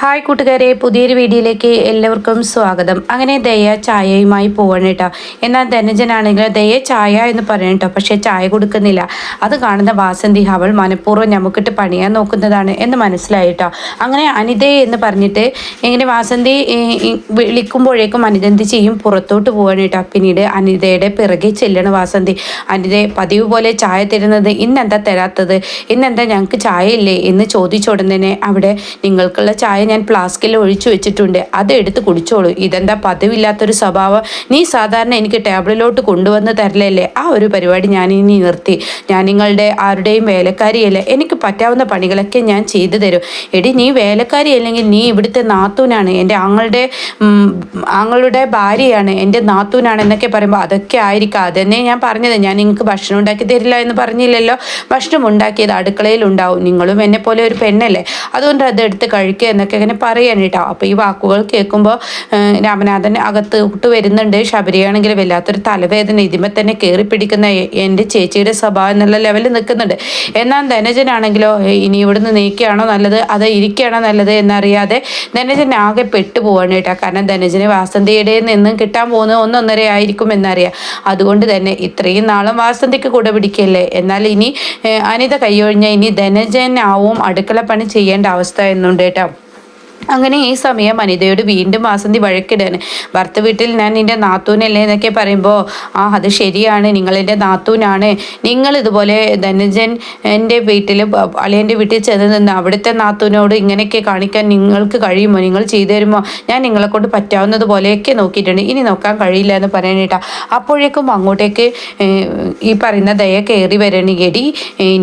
Hi കൂട്ടുകാരെ പുതിയൊരു വീഡിയോയിലേക്ക് എല്ലാവർക്കും സ്വാഗതം. അങ്ങനെ ദയ ചായയുമായി പോവാണ് കേട്ടോ എന്നാൽ ധനജനാണെങ്കിൽ ദയ ചായ എന്ന് പറയണം കേട്ടോ പക്ഷേ ചായ കൊടുക്കുന്നില്ല. അത് കാണുന്ന വാസന്തി അവൾ മനഃപൂർവം നമുക്കിട്ട് പണിയാൻ നോക്കുന്നതാണ് എന്ന് മനസ്സിലായി കേട്ടോ അങ്ങനെ അനിത എന്ന് പറഞ്ഞിട്ട് ഇങ്ങനെ വാസന്തി വിളിക്കുമ്പോഴേക്കും അനിത എന്ത് ചെയ്യും? പുറത്തോട്ട് പോവാണ് കേട്ടോ പിന്നീട് അനിതയുടെ പിറകെ ചെല്ലണം വാസന്തി. അനിത പതിവ് പോലെ ചായ തരുന്നത് ഇന്നെന്താ തരാത്തത്? ഇന്നെന്താ ഞങ്ങൾക്ക് ചായ ഇല്ലേ? എന്ന് ചോദിച്ചുടനെ അവിടെ നിങ്ങൾക്കുള്ള ചായ ഞാൻ ഫ്ലാസ്കിൽ ഒഴിച്ചു വെച്ചിട്ടുണ്ട്. അത് എടുത്ത് കുടിച്ചോളൂ. ഇതെന്താ പതിവില്ലാത്തൊരു സ്വഭാവം? നീ സാധാരണ എനിക്ക് ടേബിളിലോട്ട് കൊണ്ടുവന്ന് തരലല്ലേ? ആ ഒരു പരിപാടി ഞാൻ ഇനി നിർത്തി. ഞാൻ നിങ്ങളുടെ ആരുടെയും വേലക്കാരിയല്ല. എനിക്ക് പറ്റാവുന്ന പണികളൊക്കെ ഞാൻ ചെയ്തു തരും. എടി നീ വേലക്കാരി അല്ലെങ്കിൽ നീ ഇവിടുത്തെ നാത്തൂനാണ്. എന്റെ ആങ്ങളുടെ ആങ്ങളുടെ ഭാര്യയാണ്. എന്റെ നാത്തൂനാണ് എന്നൊക്കെ പറയുമ്പോൾ അതൊക്കെ ആയിരിക്കാം. അതന്നെ ഞാൻ പറഞ്ഞത്. ഞാൻ നിങ്ങൾക്ക് ഭക്ഷണം ഉണ്ടാക്കി തരില്ല എന്ന് പറഞ്ഞില്ലല്ലോ. ഭക്ഷണം ഉണ്ടാക്കിയത് അടുക്കളയിൽ ഉണ്ടാവും. നിങ്ങളും എന്നെ പോലെ ഒരു പെണ്ണല്ലേ? അതുകൊണ്ട് അത് എടുത്ത് കഴിക്കുക എന്നൊക്കെ ഇങ്ങനെ പറയാണ് കേട്ടോ. അപ്പോൾ ഈ വാക്കുകൾ കേൾക്കുമ്പോൾ രാമനാഥൻ അകത്ത് വിട്ട് വരുന്നുണ്ട്. ശബരിയാണെങ്കിൽ വല്ലാത്തൊരു തലവേദന ഇതിമേ തന്നെ കയറി പിടിക്കുന്ന എന്റെ ചേച്ചിയുടെ സ്വഭാവം എന്നുള്ള ലെവലിൽ നിൽക്കുന്നുണ്ട്. എന്നാൽ ധനജനാണെങ്കിലോ "ഏ, ഇനി ഇവിടുന്ന് നീക്കുകയാണോ നല്ലത്? അത് ഇരിക്കുകയാണോ നല്ലത് എന്നറിയാതെ ധനജൻ ആകെ പെട്ടുപോവാണ് കേട്ടോ. കാരണം ധനജന് വാസന്തിയുടെ നിന്നും കിട്ടാൻ പോകുന്നത് ഒന്നൊന്നര ആയിരിക്കും എന്നറിയാം. അതുകൊണ്ട് തന്നെ ഇത്രയും നാളും വാസന്തിക്ക് കൂടെ പിടിക്കല്ലേ? എന്നാൽ ഇനി അനിത കൈയൊഴിഞ്ഞ ഇനി ധനജനാവും അടുക്കള പണി ചെയ്യേണ്ട അവസ്ഥ എന്നുണ്ട് കേട്ടോ. അങ്ങനെ ഈ സമയം അനിതയോട് വീണ്ടും വാസന്തി വഴക്കിടാണ്. ഭർത്ത വീട്ടിൽ ഞാൻ നിന്റെ നാത്തൂനല്ലേ? എന്നൊക്കെ പറയുമ്പോൾ ആ അത് ശരിയാണ്. നിങ്ങളെന്റെ നാത്തൂനാണ്. നിങ്ങൾ ഇതുപോലെ ധനജൻ എന്റെ വീട്ടിൽ അളിയന്റെ വീട്ടിൽ ചെന്ന് നിന്ന് അവിടുത്തെ നാത്തൂനോട് ഇങ്ങനെയൊക്കെ കാണിക്കാൻ നിങ്ങൾക്ക് കഴിയുമോ? നിങ്ങൾ ചെയ്തു തരുമോ? ഞാൻ നിങ്ങളെക്കൊണ്ട് പറ്റാവുന്നത് പോലെയൊക്കെ നോക്കിയിട്ടുണ്ട്. ഇനി നോക്കാൻ കഴിയില്ല എന്ന് പറയാനേട്ടാ അപ്പോഴേക്കും അങ്ങോട്ടേക്ക് ഈ പറയുന്ന ദയ കയറി വരണി. എടി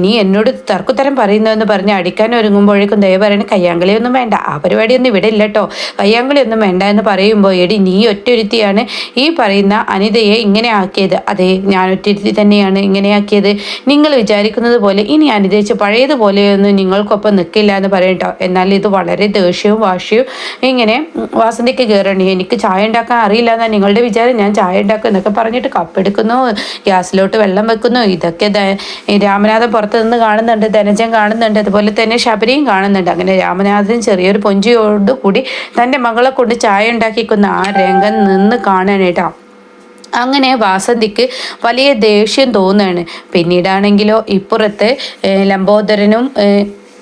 നീ എന്നോട് തർക്കുത്തരം പറയുന്നതെന്ന് പറഞ്ഞ് അടിക്കാൻ ഒരുങ്ങുമ്പോഴേക്കും ദയ പറയണ കയ്യാങ്കളിയൊന്നും വേണ്ട. ആ പരിപാടിയൊന്നും ഇവിടെ ഇല്ല കേട്ടോ കയ്യാങ്കളിയൊന്നും വേണ്ട എന്ന് പറയുമ്പോൾ എടി നീ ഒറ്റൊരുത്തിയാണ് ഈ പറയുന്ന അനിതയെ ഇങ്ങനെ ആക്കിയത്. അതെ ഞാൻ ഒറ്റൊരുത്തി തന്നെയാണ് ഇങ്ങനെയാക്കിയത് നിങ്ങൾ വിചാരിക്കുന്നത് പോലെ ഇനി അനിതേച്ച് പഴയതുപോലെയൊന്നും നിങ്ങൾക്കൊപ്പം നിൽക്കില്ല എന്ന് പറയട്ടോ എന്നാൽ ഇത് വളരെ ദേഷ്യവും വാശിയും ഇങ്ങനെ വാസന്തിക്ക് കയറണി. എനിക്ക് ചായ ഉണ്ടാക്കാൻ അറിയില്ല എന്നാൽ നിങ്ങളുടെ വിചാരം. ഞാൻ ചായ ഉണ്ടാക്കും എന്നൊക്കെ പറഞ്ഞിട്ട് കപ്പെടുക്കുന്നു. ഗ്യാസിലോട്ട് വെള്ളം വെക്കുന്നു. ഇതൊക്കെ രാമനാഥൻ പുറത്ത് നിന്ന് കാണുന്നുണ്ട്. ധനജൻ കാണുന്നുണ്ട്. അതുപോലെ തന്നെ ശബരിയും കാണുന്നുണ്ട്. അങ്ങനെ രാമനാഥൻ ചെറിയൊരു പൊഞ്ചിയോട് കൂടി തന്റെ മകളെ കൊണ്ട് ചായ ഉണ്ടാക്കിക്കുന്ന ആ രംഗം നിന്ന് കാണാനേട്ടാ അങ്ങനെ വാസന്തിക്ക് വലിയ ദേഷ്യം തോന്നുകയാണ് പിന്നീടാണെങ്കിലോ ഇപ്പുറത്ത് ലംബോദരനും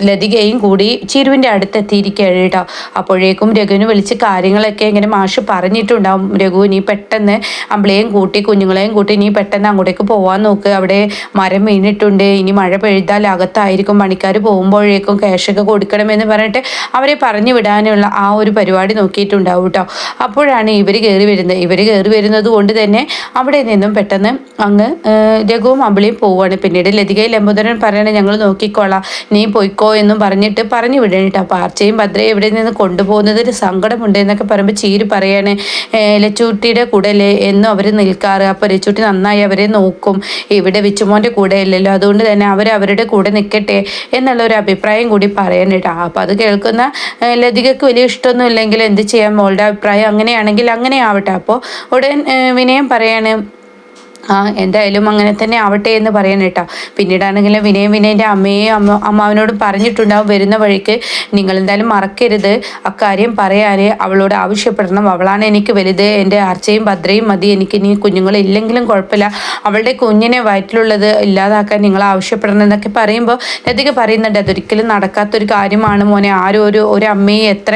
ലതികയും കൂടി ചിരുവിന്റെ അടുത്തെത്തിയിരിക്കുകയാണ് കേട്ടോ അപ്പോഴേക്കും രഘുവിന് വിളിച്ച് കാര്യങ്ങളൊക്കെ ഇങ്ങനെ മാഷ് പറഞ്ഞിട്ടുണ്ടാവും. രഘു നീ പെട്ടെന്ന് അമ്പിളയെയും കൂട്ടി കുഞ്ഞുങ്ങളെയും കൂട്ടി നീ പെട്ടെന്ന് അങ്ങോട്ടേക്ക് പോകാൻ നോക്ക്. അവിടെ മരം വീണിട്ടുണ്ട്. ഇനി മഴ പെയ്താൽ അകത്തായിരിക്കും. പണിക്കാർ പോകുമ്പോഴേക്കും ക്യാഷൊക്കെ കൊടുക്കണമെന്ന് പറഞ്ഞിട്ട് അവരെ പറഞ്ഞു വിടാനുള്ള ആ ഒരു പരിപാടി നോക്കിയിട്ടുണ്ടാവും കേട്ടോ അപ്പോഴാണ് ഇവർ കയറി വരുന്നത്. ഇവർ കയറി വരുന്നത് കൊണ്ട് തന്നെ അവിടെ നിന്നും പെട്ടെന്ന് അങ്ങ് രഘുവും അമ്പിളിയും പോവുകയാണ് പിന്നീട് ലതികയിൽ ലംബോദരൻ പറയണേ ഞങ്ങൾ നോക്കിക്കോളാം. നീ പോയിക്കോ എന്നും പറഞ്ഞിട്ട് പറഞ്ഞു വിടണിട്ട്. അപ്പോൾ ആർച്ചയും ഭദ്രയും ഇവിടെ നിന്ന് കൊണ്ടുപോകുന്നതിൽ സങ്കടമുണ്ട് എന്നൊക്കെ പറയുമ്പോൾ ചീര് പറയാണ് ലച്ചൂട്ടിയുടെ കൂടെയല്ലേ? എന്നും അവർ നിൽക്കാറ്. അപ്പോൾ ലച്ചൂട്ടി നന്നായി അവരെ നോക്കും. ഇവിടെ വിച്ചുമോന്റെ കൂടെ അല്ലല്ലോ. അതുകൊണ്ട് തന്നെ അവർ അവരുടെ കൂടെ നിൽക്കട്ടെ എന്നുള്ള ഒരു അഭിപ്രായം കൂടി പറയാനിട്ടാ അപ്പോൾ അത് കേൾക്കുന്ന ലതികക്ക് വലിയ ഇഷ്ടമൊന്നും ഇല്ലെങ്കിൽ എന്ത് ചെയ്യാം? മോളുടെ അഭിപ്രായം അങ്ങനെയാണെങ്കിൽ അങ്ങനെ ആവട്ടെ അപ്പോൾ ഉടൻ വിനയം പറയാണ് ആ എന്തായാലും അങ്ങനെ തന്നെ ആവട്ടെ എന്ന് പറയണം കേട്ടോ. പിന്നീടാണെങ്കിലും വിനയം വിനയന്റെ അമ്മയെയും അമ്മ അമ്മാവിനോട് പറഞ്ഞിട്ടുണ്ടാവും വരുന്ന വഴിക്ക്. നിങ്ങൾ എന്തായാലും മറക്കരുത്. അക്കാര്യം പറയാൻ അവളോട് ആവശ്യപ്പെടണം. അവളാണ് എനിക്ക് വലുത്. എന്റെ അർച്ചയും ഭദ്രയും മതി. എനിക്ക് ഇനി കുഞ്ഞുങ്ങളില്ലെങ്കിലും കുഴപ്പമില്ല. അവളുടെ കുഞ്ഞിനെ വയറ്റിലുള്ളത് ഇല്ലാതാക്കാൻ നിങ്ങൾ ആവശ്യപ്പെടണം എന്നൊക്കെ പറയുമ്പോൾ ലതിക പറയുന്നുണ്ട്. അതൊരിക്കലും നടക്കാത്തൊരു കാര്യമാണ് മോനെ. ആരും ഒരു ഒരു അമ്മയെ എത്ര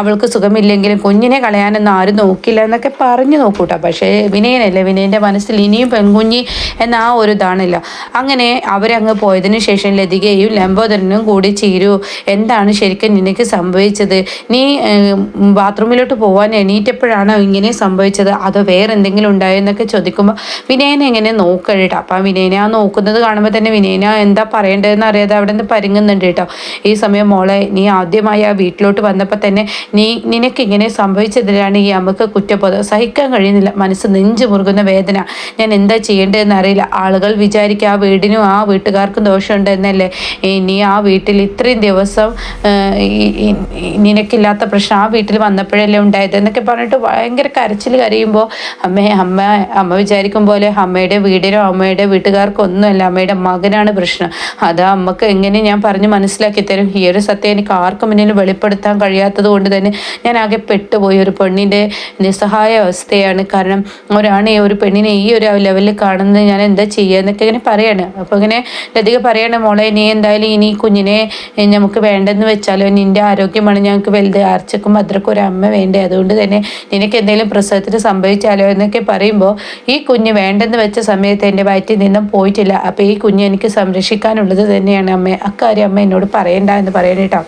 അവൾക്ക് സുഖമില്ലെങ്കിലും കുഞ്ഞിനെ കളയാനൊന്നും ആരും നോക്കില്ല എന്നൊക്കെ പറഞ്ഞു നോക്കൂട്ടോ. പക്ഷേ വിനയനല്ലേ? വിനയന്റെ മനസ്സിൽ ഇനിയും പെൺകുഞ്ഞി എന്ന ആ ഒരു ഇതാണില്ല. അങ്ങനെ അവരങ്ങ് പോയതിനു ശേഷം ലതികയും ലംബോദരനും കൂടി ചീരു എന്താണ് ശരിക്കും നിനക്ക് സംഭവിച്ചത്? നീ ബാത്റൂമിലോട്ട് പോകാൻ എണീറ്റപ്പോഴാണോ ഇങ്ങനെ സംഭവിച്ചത്? അതോ വേറെ എന്തെങ്കിലും ഉണ്ടായോ എന്നൊക്കെ ചോദിക്കുമ്പോൾ വിനയനെ എങ്ങനെ നോക്കഴിട്ടോ അപ്പം വിനയനെ നോക്കുന്നത് കാണുമ്പോൾ തന്നെ വിനയന എന്താ പറയേണ്ടതെന്ന് അറിയാതെ അവിടെ നിന്ന് പരുങ്ങുന്നുണ്ട് കേട്ടോ. ഈ സമയം മോളെ നീ ആദ്യമായി ആ വീട്ടിലോട്ട് വന്നപ്പോൾ തന്നെ നീ നിനക്ക് ഇങ്ങനെ സംഭവിച്ചതിലാണ് ഈ അമ്മയ്ക്ക് കുറ്റബോധം. സഹിക്കാൻ കഴിയുന്നില്ല. മനസ്സ് നെഞ്ചു മുറുകുന്ന വേദന. ഞാൻ എന്താ ചെയ്യേണ്ടതെന്ന് അറിയില്ല. ആളുകൾ വിചാരിക്കുക ആ വീടിനും ആ വീട്ടുകാർക്കും ദോഷമുണ്ട് എന്നല്ലേ ഇനി ആ വീട്ടിൽ ഇത്രയും ദിവസം നിനക്കില്ലാത്ത പ്രശ്നം ആ വീട്ടിൽ വന്നപ്പോഴല്ലേ ഉണ്ടായത് എന്നൊക്കെ പറഞ്ഞിട്ട് ഭയങ്കര കരച്ചിൽ കരയുമ്പോൾ അമ്മ അമ്മ അമ്മ വിചാരിക്കും പോലെ അമ്മയുടെ വീടിനോ അമ്മയുടെ വീട്ടുകാർക്കോ ഒന്നുമല്ല. അമ്മയുടെ മകനാണ് പ്രശ്നം. അത് അമ്മയ്ക്ക് എങ്ങനെ ഞാൻ പറഞ്ഞ് മനസ്സിലാക്കി തരും. ഈ ഒരു സത്യം എനിക്ക് ആർക്കും മുന്നിൽ വെളിപ്പെടുത്താൻ കഴിയാത്തത് കൊണ്ട് തന്നെ ഞാൻ ആകെ പെട്ടുപോയി. ഒരു പെണ്ണിന്റെ നിസ്സഹായ അവസ്ഥയാണ് കാരണം ഒരാണ് ഒരു പെണ്ണിനെ ഈ ഒരു ലെവലിൽ കാണുന്നത് ഞാൻ എന്താ ചെയ്യുക എന്നൊക്കെ ഇങ്ങനെ പറയാണ്. അപ്പോൾ ഇങ്ങനെ ലതിക പറയാണ് മോളെ നീ എന്തായാലും ഇനി കുഞ്ഞിനെ നമുക്ക് വേണ്ടെന്ന് വെച്ചാലോ നിന്റെ ആരോഗ്യമാണ് ഞങ്ങൾക്ക് വലുത്. ആർച്ചക്കും ഭദ്രക്കും ഒരു അമ്മ വേണ്ടേ. അതുകൊണ്ട് തന്നെ നിനക്ക് എന്തെങ്കിലും പ്രസവത്തിന് സംഭവിച്ചാലോ എന്നൊക്കെ പറയുമ്പോൾ ഈ കുഞ്ഞ് വേണ്ടെന്ന് വെച്ച സമയത്ത് എന്റെ വയറ്റിൽ നിന്നും പോയിട്ടില്ല. അപ്പോൾ ഈ കുഞ്ഞ് എനിക്ക് സംരക്ഷിക്കാനുള്ളത് തന്നെയാണ് അമ്മ. അക്കാര്യം അമ്മ എന്നോട് പറയണ്ട എന്ന് പറയണേട്ടോ.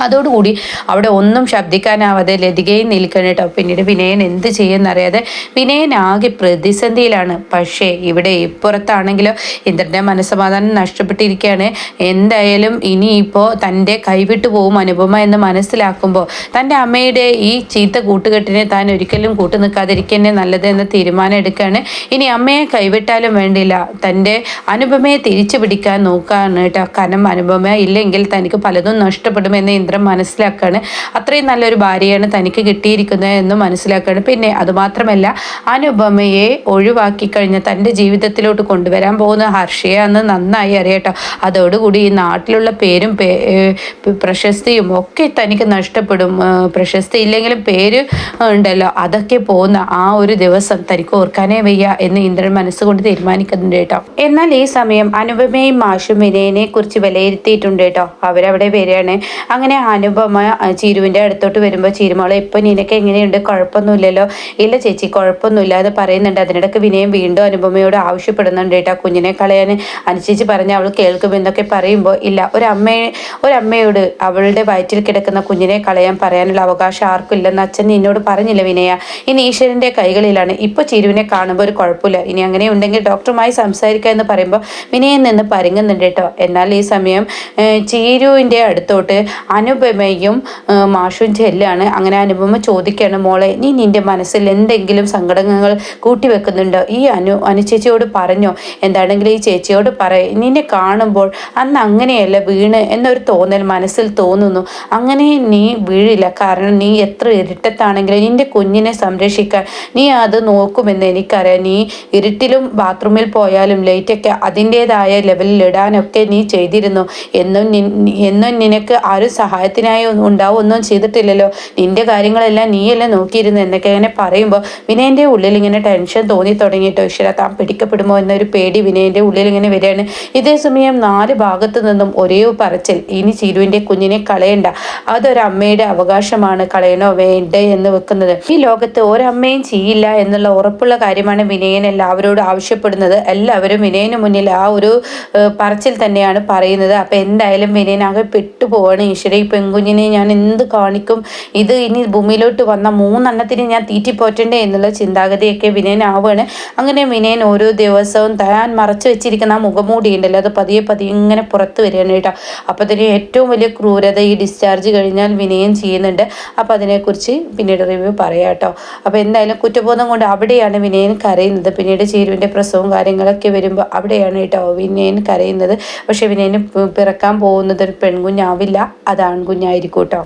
അതോടുകൂടി അവിടെ ഒന്നും ശബ്ദിക്കാനാവാതെ ലതികയും നിൽക്കണം കേട്ടോ. പിന്നീട് വിനയൻ എന്ത് ചെയ്യുമെന്നറിയാതെ വിനയൻ ആകെ പ്രതിസന്ധിയിലാണ്. പക്ഷേ ഇവിടെ ഇപ്പുറത്താണെങ്കിലോ ഇന്ദ്രന്റെ മനസ്സമാധാനം നഷ്ടപ്പെട്ടിരിക്കുകയാണ്. എന്തായാലും ഇനിയിപ്പോൾ തന്റെ കൈവിട്ടു പോവും അനുപമ എന്ന് മനസ്സിലാക്കുമ്പോൾ തന്റെ അമ്മയുടെ ഈ ചീത്ത കൂട്ടുകെട്ടിനെ താൻ ഒരിക്കലും കൂട്ടു നിൽക്കാതിരിക്കന്നെ നല്ലത് എന്ന തീരുമാനം എടുക്കുകയാണ്. ഇനി അമ്മയെ കൈവിട്ടാലും വേണ്ടില്ല. തന്റെ അനുപമയെ തിരിച്ചു പിടിക്കാൻ നോക്കുകയാണ് കേട്ടോ. കാരണം അനുപമ ഇല്ലെങ്കിൽ തനിക്ക് പലതും നഷ്ടപ്പെടുമെന്ന് ഇന്ദ്രൻ മനസ്സിലാക്കുകയാണ് അത്രയും നല്ലൊരു ഭാര്യയാണ് തനിക്ക് കിട്ടിയിരിക്കുന്നത് എന്ന് മനസ്സിലാക്കുകയാണ് പിന്നെ അതുമാത്രമല്ല അനുപമയെ ഒഴിവാക്കി കഴിഞ്ഞ തന്റെ ജീവിതത്തിലോട്ട് കൊണ്ടുവരാൻ പോകുന്ന ഹർഷയെ അന്ന് നന്നായി അറിയട്ടോ അതോടുകൂടി ഈ നാട്ടിലുള്ള പേരും പ്രശസ്തിയും ഒക്കെ തനിക്ക് നഷ്ടപ്പെടും. പ്രശസ്തി ഇല്ലെങ്കിലും പേര് ഉണ്ടല്ലോ. അതൊക്കെ പോകുന്ന ആ ഒരു ദിവസം തനിക്ക് ഓർക്കാനേ വയ്യ എന്ന് ഇന്ദ്രൻ മനസ്സുകൊണ്ട് തീരുമാനിക്കുന്നുണ്ട് കേട്ടോ. എന്നാൽ ഈ സമയം അനുപമയും മാഷും വിനയനെ കുറിച്ച് വിലയിരുത്തിയിട്ടുണ്ട് കേട്ടോ. അവരവിടെ വരികയാണ്. അങ്ങനെ അങ്ങനെ അനുപമ ചീരുവിന്റെ അടുത്തോട്ട് വരുമ്പോൾ ചീരുമോളെ ഇപ്പം നിനക്ക് എങ്ങനെയുണ്ട്? കുഴപ്പമൊന്നുമില്ലല്ലോ. ഇല്ല ചേച്ചി കുഴപ്പമൊന്നുമില്ല എന്ന് പറയുന്നുണ്ട്. അതിനിടയ്ക്ക് വിനയം വീണ്ടും അനുപമയോട് ആവശ്യപ്പെടുന്നുണ്ട്. കേട്ടോ കുഞ്ഞിനെ കളയാൻ അനുചേച്ചി പറഞ്ഞ അവൾ കേൾക്കുമെന്നൊക്കെ പറയുമ്പോൾ ഇല്ല ഒരമ്മയെ ഒരമ്മയോട് അവളുടെ വയറ്റിൽ കിടക്കുന്ന കുഞ്ഞിനെ കളയാൻ പറയാനുള്ള അവകാശം ആർക്കും ഇല്ലെന്ന് അച്ഛൻ നിന്നോട് പറഞ്ഞില്ല വിനയ. ഇനി ഈശ്വരന്റെ കൈകളിലാണ്. ഇപ്പോൾ ചീരുവിനെ കാണുമ്പോൾ ഒരു കുഴപ്പമില്ല. ഇനി അങ്ങനെ ഉണ്ടെങ്കിൽ ഡോക്ടറുമായി സംസാരിക്കുക എന്ന് പറയുമ്പോൾ വിനയം നിന്ന് പരുങ്ങുന്നുണ്ട് കേട്ടോ എന്നാൽ ഈ സമയം ചീരുവിന്റെ അടുത്തോട്ട് അനുപമയും മാഷും ചെല്ലാണ്. അങ്ങനെ അനുപമ ചോദിക്കുകയാണ് മോളെ നീ നിന്റെ മനസ്സിൽ എന്തെങ്കിലും സങ്കടങ്ങൾ കൂട്ടിവെക്കുന്നുണ്ടോ? ഈ അനു അനുചേച്ചിയോട് പറഞ്ഞോ എന്താണെങ്കിലും ഈ ചേച്ചിയോട് പറയ. നിന്നെ കാണുമ്പോൾ അന്ന് അങ്ങനെയല്ല വീണ് എന്നൊരു തോന്നൽ മനസ്സിൽ തോന്നുന്നു. അങ്ങനെ നീ വീഴില്ല. കാരണം നീ എത്ര ഇരുട്ടത്താണെങ്കിലും നിന്റെ കുഞ്ഞിനെ സംരക്ഷിക്കാൻ നീ അത് നോക്കുമെന്ന് എനിക്കറിയാം. നീ ഇരുട്ടിലും ബാത്റൂമിൽ പോയാലും ലൈറ്റൊക്കെ അതിന്റെതായ ലെവലിൽ ഇടാനൊക്കെ നീ ചെയ്തിരുന്നു. എന്നും എന്നും നിനക്ക് ആരും സഹായത്തിനായി ഉണ്ടാവും ഒന്നും ചെയ്തിട്ടില്ലല്ലോ. നിന്റെ കാര്യങ്ങളെല്ലാം നീയല്ലേ നോക്കിയിരുന്നു എന്നൊക്കെ അങ്ങനെ പറയുമ്പോൾ വിനയന്റെ ഉള്ളിൽ ഇങ്ങനെ ടെൻഷൻ തോന്നി തുടങ്ങിയിട്ടോ ഈശ്വര താൻ പിടിക്കപ്പെടുമോ എന്നൊരു പേടി വിനയന്റെ ഉള്ളിൽ ഇങ്ങനെ വരികയാണ്. ഇതേ സമയം നാല് ഭാഗത്തു നിന്നും ഒരേ പറച്ചിൽ ഇനി ചിരുവിന്റെ കുഞ്ഞിനെ കളയണ്ട. അതൊരമ്മയുടെ അവകാശമാണ്. കളയണോ? വേണ്ട എന്ന് വെക്കുന്നത്. ഈ ലോകത്ത് ഒരമ്മയും ചെയ്യില്ല എന്നുള്ള ഉറപ്പുള്ള കാര്യമാണ് വിനയൻ എല്ലാവരോടും ആവശ്യപ്പെടുന്നത്. എല്ലാവരും വിനയന് മുന്നിൽ ആ ഒരു പറച്ചിൽ തന്നെയാണ് പറയുന്നത്. അപ്പം എന്തായാലും വിനയൻ ആകെ പെട്ടുപോവാണ് ഈശ്വര ഈ പെൺകുഞ്ഞിനെ ഞാൻ എന്ത് കാണിക്കും? ഇത് ഇനി ഭൂമിയിലോട്ട് വന്ന മൂന്നെണ്ണത്തിന് ഞാൻ തീറ്റിപ്പോറ്റണ്ടേ എന്നുള്ള ചിന്താഗതിയൊക്കെ വിനയനാവുകയാണ് അങ്ങനെ വിനയൻ ഓരോ ദിവസവും താൻ മറച്ചു വെച്ചിരിക്കുന്ന ആ മുഖമൂടി ഉണ്ടല്ലോ. അത് പതിയെ പതിയെ ഇങ്ങനെ പുറത്ത് വരികയാണ് കേട്ടോ. അപ്പോൾ അതിന് ഏറ്റവും വലിയ ക്രൂരത ഈ ഡിസ്ചാർജ് കഴിഞ്ഞാൽ വിനയം ചെയ്യുന്നുണ്ട്. അപ്പോൾ അതിനെക്കുറിച്ച് പിന്നീട് റിവ്യൂ പറയാം കേട്ടോ. അപ്പോൾ എന്തായാലും കുറ്റബോധം കൊണ്ട് അവിടെയാണ് വിനയൻ കരയുന്നത്. പിന്നീട് ചേരുവിന്റെ പ്രസവവും കാര്യങ്ങളൊക്കെ വരുമ്പോൾ അവിടെയാണ് കേട്ടോ വിനയൻ കരയുന്നത്. പക്ഷേ വിനയന് പിറക്കാൻ പോകുന്നത് ഒരു പെൺകുഞ്ഞാവില്ല. അത് ആൺകുഞ്ഞായിരിക്കും കേട്ടോ